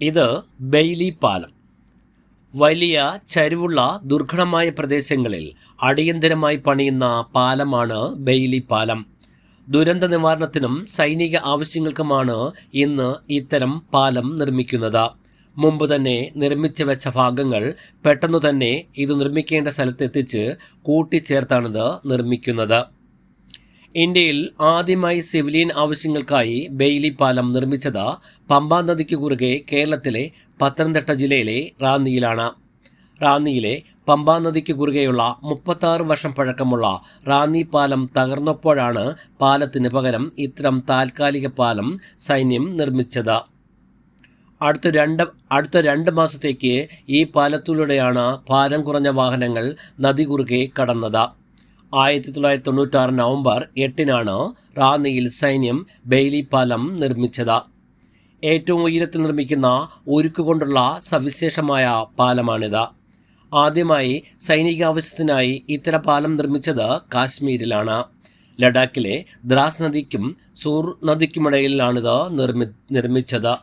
ഇത് ബെയ്ലി പാലം. വലിയ ചരിവുള്ള ദുർഘടമായ പ്രദേശങ്ങളിൽ അടിയന്തരമായി പണിയുന്ന പാലമാണ് ബെയ്ലി പാലം. ദുരന്ത നിവാരണത്തിനും സൈനിക ആവശ്യങ്ങൾക്കുമാണ് ഇന്ന് ഇത്തരം പാലം നിർമ്മിക്കുന്നത്. മുമ്പ് തന്നെ നിർമ്മിച്ചു വെച്ച ഭാഗങ്ങൾ പെട്ടെന്നു തന്നെ ഇത് നിർമ്മിക്കേണ്ട സ്ഥലത്തെത്തിച്ച് കൂട്ടിച്ചേർത്താണിത് നിർമ്മിക്കുന്നത്. ഇന്ത്യയിൽ ആദ്യമായി സിവിലിയൻ ആവശ്യങ്ങൾക്കായി ബെയ്ലി പാലം നിർമ്മിച്ചത് പമ്പാ നദിക്ക് കുറുകെ കേരളത്തിലെ പത്തനംതിട്ട ജില്ലയിലെ റാന്നിയിലാണ്. റാന്നിയിലെ പമ്പാ നദിക്ക് കുറുകെയുള്ള മുപ്പത്താറ് വർഷം പഴക്കമുള്ള റാന്നി പാലം തകർന്നപ്പോഴാണ് പാലത്തിന് പകരം ഇത്തരം താൽക്കാലിക പാലം സൈന്യം നിർമ്മിച്ചത്. അടുത്ത രണ്ട് അടുത്ത രണ്ട് മാസത്തേക്ക് ഈ പാലത്തിലൂടെയാണ് ഭാരം കുറഞ്ഞ വാഹനങ്ങൾ നദി കുറുകെ കടന്നത്. ആയിരത്തി തൊള്ളായിരത്തി തൊണ്ണൂറ്റാറ് നവംബർ എട്ടിനാണ് റാന്നിയിൽ സൈന്യം ബെയ്ലി പാലം നിർമ്മിച്ചത്. ഏറ്റവും ഉയരത്തിൽ നിർമ്മിക്കുന്ന ഉരുക്കുകൊണ്ടുള്ള സവിശേഷമായ പാലമാണിത്. ആദ്യമായി സൈനിക ആവശ്യത്തിനായി ഇത്തരം പാലം നിർമ്മിച്ചത് കാശ്മീരിലാണ്. ലഡാക്കിലെ ദ്രാസ് നദിക്കും സൂർ നദിക്കുമിടയിലാണിത് നിർമ്മി നിർമ്മിച്ചത്.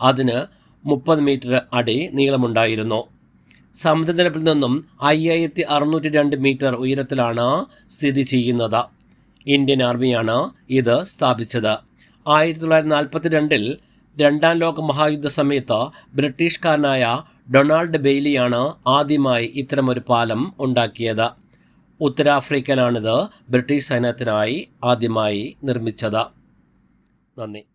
അതിന് മുപ്പത് മീറ്റർ അടി നീളമുണ്ടായിരുന്നു. സമുദ്രനിരപ്പിൽ നിന്നും അയ്യായിരത്തി അറുന്നൂറ്റി രണ്ട് മീറ്റർ ഉയരത്തിലാണ് സ്ഥിതി ചെയ്യുന്നത്. ഇന്ത്യൻ ആർമിയാണ് ഇത് സ്ഥാപിച്ചത്. ആയിരത്തി തൊള്ളായിരത്തി നാൽപ്പത്തി രണ്ടിൽ രണ്ടാം ലോക മഹായുദ്ധ സമയത്ത് ബ്രിട്ടീഷുകാരനായ ഡൊണാൾഡ് ബെയ്ലിയാണ് ആദ്യമായി ഇത്തരമൊരു പാലം ഉണ്ടാക്കിയത്. ഉത്തരാഫ്രിക്കനാണിത് ബ്രിട്ടീഷ് സൈന്യത്തിനായി ആദ്യമായി നിർമ്മിച്ചത്. നന്ദി.